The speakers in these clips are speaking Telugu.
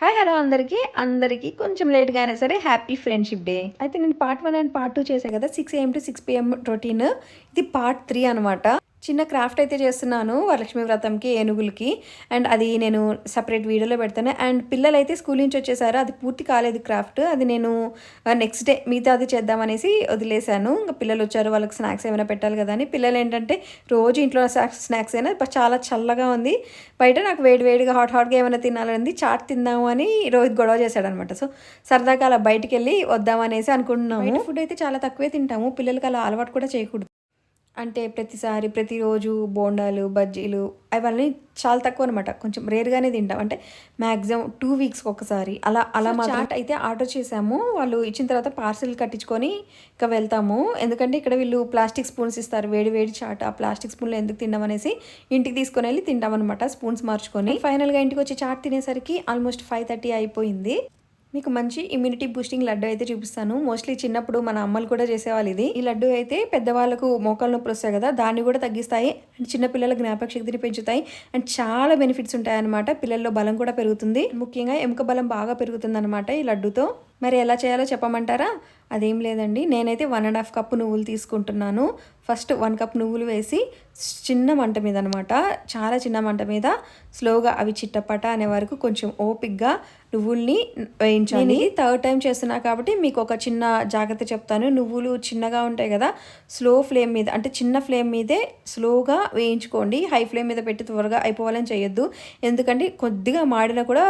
హాయ్ హలో అందరికీ. అందరికీ కొంచెం లేట్గా అయినా సరే హ్యాపీ ఫ్రెండ్షిప్ డే అయితే నేను part one and part two చేశాను కదా six AM to six PM routine ఇది పార్ట్ త్రీ అనమాట చిన్న క్రాఫ్ట్ అయితే చేస్తున్నాను వరలక్ష్మి వ్రతంకి ఏనుగులకి. అండ్ అది నేను సపరేట్ వీడియోలో పెడతాను. అండ్ పిల్లలు అయితే స్కూల్ నుంచి వచ్చేసారు. అది పూర్తి కాలేదు క్రాఫ్ట్. అది నేను నెక్స్ట్ డే మిగతా అది చేద్దామనేసి వదిలేశాను. ఇంకా పిల్లలు వచ్చారు వాళ్ళకి స్నాక్స్ ఏమైనా పెట్టాలి కదా అని. పిల్లలు ఏంటంటే రోజు ఇంట్లో స్నాక్స్ స్నాక్స్ అయినా చాలా చల్లగా ఉంది. బయట నాకు వేడి వేడిగా హాట్ హాట్గా ఏమైనా తినాలని చాట్ తిందాము అని రోజు గొడవ చేశాడనమాట. సో సరదాగా అలా బయటికి వెళ్ళి వద్దామనేసి అనుకుంటున్నాము. ఫుడ్ అయితే చాలా తక్కువే తింటాము. పిల్లలకి అలా అలవాటు కూడా చేయకూడదు. అంటే ప్రతిసారి ప్రతిరోజు బోండాలు బజ్జీలు అవన్నీ చాలా తక్కువ అనమాట కొంచెం రేర్గానే తింటాం. అంటే మ్యాక్సిమం టూ వీక్స్కి ఒకసారి అలా అలా మా చాట్ అయితే ఆర్డర్ చేసాము. వాళ్ళు ఇచ్చిన తర్వాత పార్సిల్ కట్టించుకొని ఇంకా వెళ్తాము. ఎందుకంటే ఇక్కడ వీళ్ళు ప్లాస్టిక్ స్పూన్స్ ఇస్తారు. వేడి వేడి చాట్ ఆ ప్లాస్టిక్ స్పూన్లో ఎందుకు తిందాం అనేసి ఇంటికి తీసుకొని వెళ్ళి తింటామన్నమాట స్పూన్స్ మార్చుకొని. ఫైనల్గా ఇంటికి వచ్చి చాట్ తినేసరికి ఆల్మోస్ట్ ఫైవ్ థర్టీ అయిపోయింది. మీకు మంచి ఇమ్యూనిటీ బూస్టింగ్ లడ్డు అయితే చూపిస్తాను. మోస్ట్లీ చిన్నప్పుడు మన అమ్మలు కూడా చేసేవాళ్ళు ఇది. ఈ లడ్డు అయితే పెద్దవాళ్ళకు మోకాలు నొప్పులు వస్తాయి కదా దాన్ని కూడా తగ్గిస్తాయి అండ్ చిన్నపిల్లల జ్ఞాపక శక్తిని పెంచుతాయి. అండ్ చాలా బెనిఫిట్స్ ఉంటాయన్నమాట. పిల్లల్లో బలం కూడా పెరుగుతుంది. ముఖ్యంగా ఎముక బలం బాగా పెరుగుతుంది ఈ లడ్డుతో. మరి ఎలా చేయాలో చెప్పమంటారా? అదేం లేదండి. నేనైతే వన్ అండ్ హాఫ్ కప్ నువ్వులు తీసుకుంటున్నాను. ఫస్ట్ వన్ కప్ నువ్వులు వేసి చిన్న మంట మీద అనమాట చాలా చిన్న మంట మీద స్లోగా అవి చిట్టపట అనే వరకు కొంచెం ఓపిక్గా నువ్వుల్ని వేయించాలి. థర్డ్ టైం చేస్తున్నా కాబట్టి మీకు ఒక చిన్న జాగ్రత్త చెప్తాను. నువ్వులు చిన్నగా ఉంటాయి కదా స్లో ఫ్లేమ్ మీద అంటే చిన్న ఫ్లేమ్ మీదే స్లోగా వేయించుకోండి. హై ఫ్లేమ్ మీద పెట్టి త్వరగా అయిపోవాలని చేయొద్దు. ఎందుకంటే కొద్దిగా మాడినా కూడా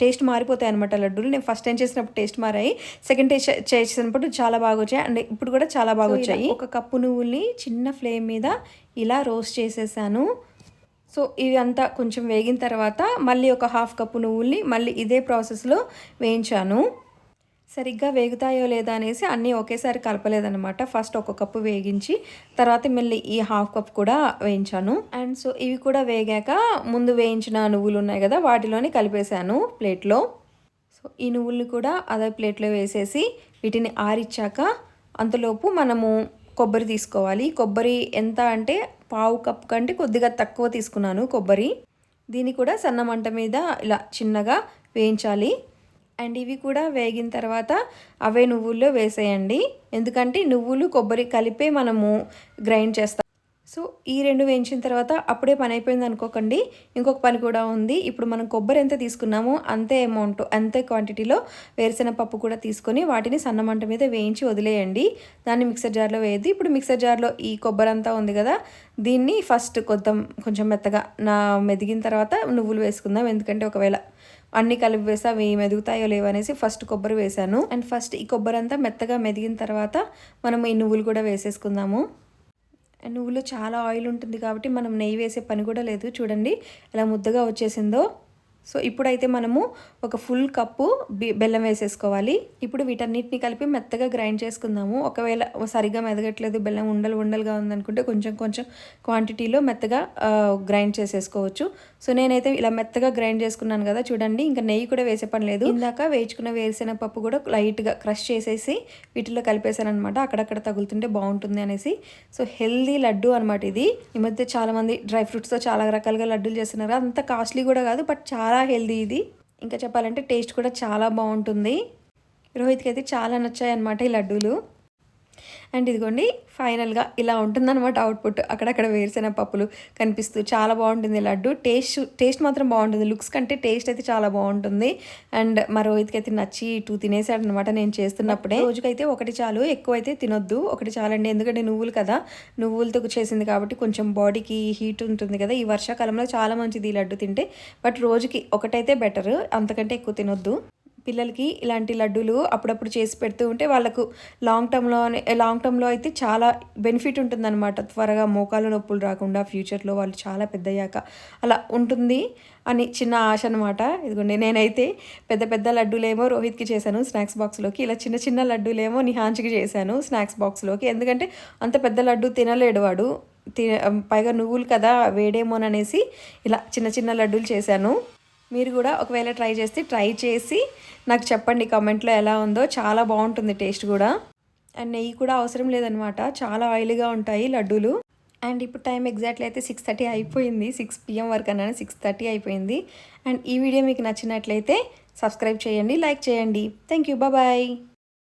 టేస్ట్ మారిపోతాయి అనమాట లడ్డూలు. నేను ఫస్ట్ టైం చేసినప్పుడు టేస్ట్ మారాయి. సెకండ్ టేస్ట్ చేసినప్పుడు చాలా బాగా వచ్చాయి అండ్ ఇప్పుడు కూడా చాలా బాగా వచ్చాయి ఒక కప్పు నువ్వుల్ని చిన్న ఫ్లేమ్ మీద ఇలా రోస్ట్ చేసేసాను. సో ఇవి అంతా కొంచెం వేగిన తర్వాత మళ్ళీ ఒక హాఫ్ కప్పు నువ్వుల్ని మళ్ళీ ఇదే ప్రాసెస్లో వేయించాను. సరిగ్గా వేగుతాయో లేదా అనేసి అన్నీ ఒకేసారి కలపలేదన్నమాట. ఫస్ట్ ఒక కప్పు వేగించి తర్వాత మళ్ళీ ఈ హాఫ్ కప్ కూడా వేయించాను. అండ్ సో ఇవి కూడా వేగాక ముందు వేయించిన నువ్వులు ఉన్నాయి కదా వాటిలోని కలిపేశాను ప్లేట్లో. ఈ నువ్వుల్ని కూడా అదే ప్లేట్లో వేసేసి వీటిని ఆరిచ్చాక అంతలోపు మనము కొబ్బరి తీసుకోవాలి. కొబ్బరి ఎంత అంటే పావు కప్ కంటే కొద్దిగా తక్కువ తీసుకున్నాను కొబ్బరి. దీన్ని కూడా సన్న మంట మీద ఇలా చిన్నగా వేయించాలి. అండ్ ఇవి కూడా వేగిన తర్వాత అవే నువ్వుల్లో వేసేయండి. ఎందుకంటే నువ్వులు కొబ్బరి కలిపే మనము గ్రైండ్ చేస్తాం. సో ఈ రెండు వేయించిన తర్వాత అప్పుడే పని అయిపోయింది అనుకోకండి. ఇంకొక పని కూడా ఉంది. ఇప్పుడు మనం కొబ్బరి ఎంత తీసుకున్నామో అంతే అమౌంట్ అంతే క్వాంటిటీలో వేరుశెనగ పప్పు కూడా తీసుకొని వాటిని సన్నమంట మీద వేయించి వదిలేయండి. దాన్ని మిక్సర్ జార్లో వేయద్దు. ఇప్పుడు మిక్సర్ జార్లో ఈ కొబ్బరి అంతా ఉంది కదా దీన్ని ఫస్ట్ కొంచెం కొంచెం మెత్తగా నా మెదిగిన తర్వాత నువ్వులు వేసుకుందాం. ఎందుకంటే ఒకవేళ అన్ని కలిపి వేసి అవి మెదుగుతాయో లేవో అనేసి ఫస్ట్ కొబ్బరి వేసాను అండ్ ఫస్ట్ ఈ కొబ్బరి అంతా మెత్తగా మెదిగిన తర్వాత మనం ఈ నువ్వులు కూడా వేసేసుకుందాము. నువ్వులో చాలా ఆయిల్ ఉంటుంది కాబట్టి మనం నెయ్యి వేసే పని కూడా లేదు. చూడండి ఎలా ముద్దగా వచ్చేసిందో. సో ఇప్పుడైతే మనము ఒక ఫుల్ కప్పు బెల్లం వేసేసుకోవాలి. ఇప్పుడు వీటన్నిటిని కలిపి మెత్తగా గ్రైండ్ చేసుకుందాము. ఒకవేళ సరిగ్గా మెదగట్లేదు బెల్లం ఉండలు ఉండలుగా ఉందనుకుంటే కొంచెం కొంచెం క్వాంటిటీలో మెత్తగా గ్రైండ్ చేసేసుకోవచ్చు. సో నేనైతే ఇలా మెత్తగా గ్రైండ్ చేసుకున్నాను కదా చూడండి ఇంకా నెయ్యి కూడా వేసే పని లేదు. ఇందాక వేయించుకున్న వేరుశెనగ పప్పు కూడా లైట్గా క్రష్ చేసేసి వీటిలో కలిపేశాను అనమాట అక్కడక్కడ తగులుతుంటే బాగుంటుంది అనేసి. సో హెల్దీ లడ్డు అనమాట ఇది. ఈ మధ్య చాలామంది డ్రై ఫ్రూట్స్తో చాలా రకాలుగా లడ్డూలు చేస్తున్నారు. అంత కాస్ట్లీ కూడా కాదు బట్ చాలా చాలా హెల్దీ ఇది. ఇంకా చెప్పాలంటే టేస్ట్ కూడా చాలా బాగుంటుంది. రోహిత్కి అయితే చాలా నచ్చాయి అనమాట ఈ లడ్డూలు. అండ్ ఇదిగోండి ఫైనల్గా ఇలా ఉంటుందన్నమాట అవుట్పుట్. అక్కడక్కడ వేరుశెనగ పప్పులు కనిపిస్తూ చాలా బాగుంటుంది లడ్డు. టేస్ట్ టేస్ట్ మాత్రం బాగుంటుంది. లుక్స్ కంటే టేస్ట్ అయితే చాలా బాగుంటుంది. అండ్ మా రోహిత్కి అయితే నచ్చి ఇటు తినేసాడు అనమాట నేను చేస్తున్నప్పుడే. రోజుకైతే ఒకటి చాలు ఎక్కువ అయితే తినొద్దు. ఒకటి చాలండి ఎందుకంటే నువ్వులు కదా. నువ్వులతో చేసింది కాబట్టి కొంచెం బాడీకి హీట్ ఉంటుంది కదా. ఈ వర్షాకాలంలో చాలా మంచిది ఈ లడ్డు తింటే. బట్ రోజుకి ఒకటైతే బెటర్ అంతకంటే ఎక్కువ తినొద్దు. పిల్లలకి ఇలాంటి లడ్డూలు అప్పుడప్పుడు చేసి పెడుతూ ఉంటే వాళ్ళకు లాంగ్ టర్మ్లో లాంగ్ టర్మ్లో అయితే చాలా బెనిఫిట్ ఉంటుందన్నమాట. త్వరగా మోకాలు నొప్పులు రాకుండా ఫ్యూచర్లో వాళ్ళు చాలా పెద్దయ్యాక అలా ఉంటుంది అని చిన్న ఆశ అనమాట ఇదిగోండి నేనైతే పెద్ద పెద్ద లడ్డూలేమో రోహిత్కి చేశాను స్నాక్స్ బాక్స్లోకి ఇలా చిన్న చిన్న లడ్డూలేమో నిహాన్స్కి చేశాను స్నాక్స్ బాక్స్లోకి ఎందుకంటే అంత పెద్ద లడ్డు తినలేడు వాడు. పైగా నువ్వులు కదా వేడేమోననేసి ఇలా చిన్న చిన్న లడ్డూలు చేశాను. మీరు కూడా ఒకవేళ ట్రై చేస్తే ట్రై చేసి నాకు చెప్పండి కమెంట్లో ఎలా ఉందో. చాలా బాగుంటుంది టేస్ట్ కూడా. అండ్ నెయ్యి కూడా అవసరం లేదనమాట చాలా ఆయిల్గా ఉంటాయి లడ్డూలు. అండ్ ఇప్పుడు టైం ఎగ్జాక్ట్లీ అయితే సిక్స్ థర్టీ అయిపోయింది. సిక్స్ పిఎం వరకు అన్నాను సిక్స్ థర్టీ అయిపోయింది. అండ్ ఈ వీడియో మీకు నచ్చినట్లయితే సబ్స్క్రైబ్ చేయండి లైక్ చేయండి. Thank you bye